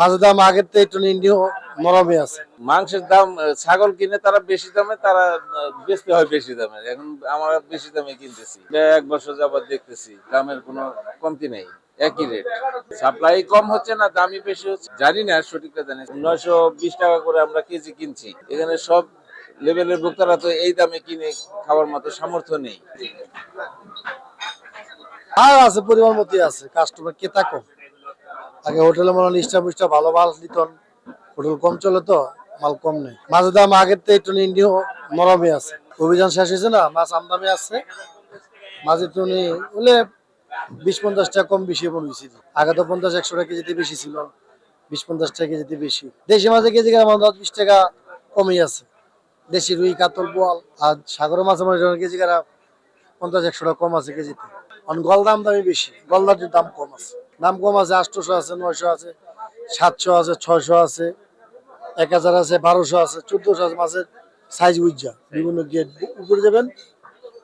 মাছের দাম আগের থেকে একটু নিন্ডিও নরমই আছে। মাংসের দাম ছাগল কিনে তারা বেশি দামে তারা বেচতে হয় বেশি দামে। এখন আমরা বেশি দামে কিনতেছি। এক বছর যাবত দেখতেছি দামের কোনো কমতি নেই একই রেট সাপ্লাই কম হচ্ছে না দামই বেশি হচ্ছে। জানি না সঠিকটা জানি নয়শো বিশ টাকা করে আমরা কেজি কিনছি। এখানে সব লেভেলের ভোক্তারা তো এই দামে কিনে খাওয়ার মতো সামর্থ্য নেই। আর আছে পরিমাণ মতোই আছে। কাস্টমার ক্রেতা কম আগে হোটেলে মনে হয় নিষ্ঠা মিষ্টা ভালো মাল দিতন হোটেল কম চলে তো, মাল কম নেই। মাছের দাম আগের থেকে একটু নিন্ডিও নরমই আছে। অভিযান শেষ হয়েছে না, মাছ আমদামি আছে। মাছ একটু নি- হলে বিশ পঞ্চাশ টাকা কম বেশি হয়েছে আগে তো পঞ্চাশ, একশো টাকা কেজিতে বেশি ছিল। বিশ পঞ্চাশ টাকা কেজিতে বেশি। দেশি মাছের কেজি আমার দশ বিশ টাকা কমই আছে। দেশি রুই, কাতল, বোয়াল আর সাগরের মাছ আমার কেজি কারা পঞ্চাশ, একশো টাকা কম আছে কেজিতে। অন গল দাম দামই বেশি, গলদাটির দাম কম আছে। দাম কম আছে, আটশোশো আছে, নয়শো আছে, সাতশো আছে, ছয়শো আছে, এক হাজার আছে, বারোশো আছে, চোদ্দশো আছে, মাছের সাইজ উজ্জা বিভিন্ন গেট উপরে যাবেন,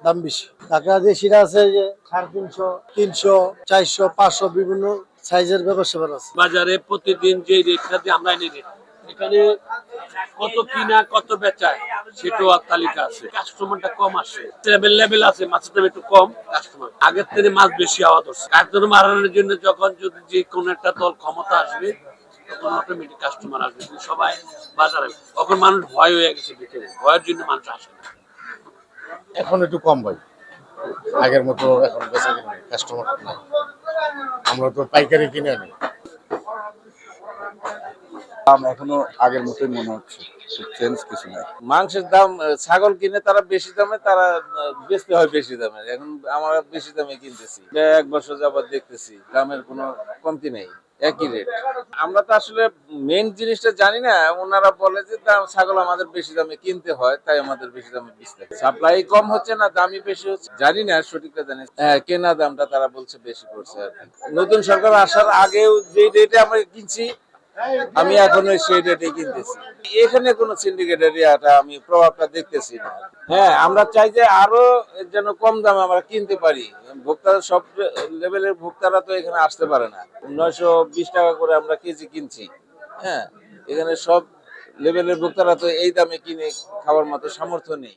দাম বেশি। কাঁকড়া দেশিরা আছে যে, সাড়ে তিনশো তিনশো, চারশো, পাঁচশো, বিভিন্ন সাইজের ব্যবসা আছে। বাজারে প্রতিদিন যে রেটটা দিয়ে আমরা এনে এখানে কত কিনা, কত বেচায়, সেটাও আর তালিকা আছে। কাস্টমারটা কম আসে। লেভেল লেভেল আছে, মাছের দাম একটু কম কাস্টমার আগের থেকে মাছ বেশি হওয়া দরকার। কাস্টমার মারানোর জন্য যখন যদি যে কোনো একটা দল ক্ষমতা আসবে, তখন অটোমেটিক কাস্টমার আসবে। সবাই বাজারে তখন মানুষ ভয় হয়ে গেছে ভিতরে ভয়ের জন্য মানুষ আসে না। এখন একটু কম ভাই। আগের মতো এখন কাস্টমার আমরা তো পাইকারি কিনে আনি। দাম এখনও আগের মতোই মনে হচ্ছে। চেঞ্জ কিছু নাই। মাংসের দাম ছাগল কিনে তারা বেশি দামে, তারা বেচতে হয় বেশি দামে। এখন আমরা বেশি দামে কিনতেছি। এক বছর যাবত দেখতেছি, দামের কোনো কমতি নেই। একই রেট আমরা তো আসলে মেন জিনিসটা জানি না, ওনারা বলে যে দাম, ছাগল আমাদের বেশি দামে কিনতে হয়, তাই আমাদের বেশি দামে বেচতে সাপ্লাই কম হচ্ছে না, দামই বেশি হচ্ছে? জানি না, সঠিকটা জানি হ্যাঁ কেনা দামটা তারা বলছে বেশি পড়ছে আর নতুন সরকার আসার আগেও যে রেটে আমরা কিনছি আমি এখন ওই সেই রেটে কিনতেছি। এখানে কোনো সিন্ডিকেট এরিয়াটা আমি প্রভাবটা দেখতেছি না। হ্যাঁ আমরা চাই যে আরও যেন কম দামে আমরা কিনতে পারি। ভোক্তারা সব লেভেলের ভোক্তারা তো এখানে আসতে পারে না। নয়শো বিশ টাকা করে আমরা কেজি কিনছি। হ্যাঁ এখানে সব লেভেলের ভোক্তারা তো এই দামে কিনে খাওয়ার মতো সামর্থ্য নেই।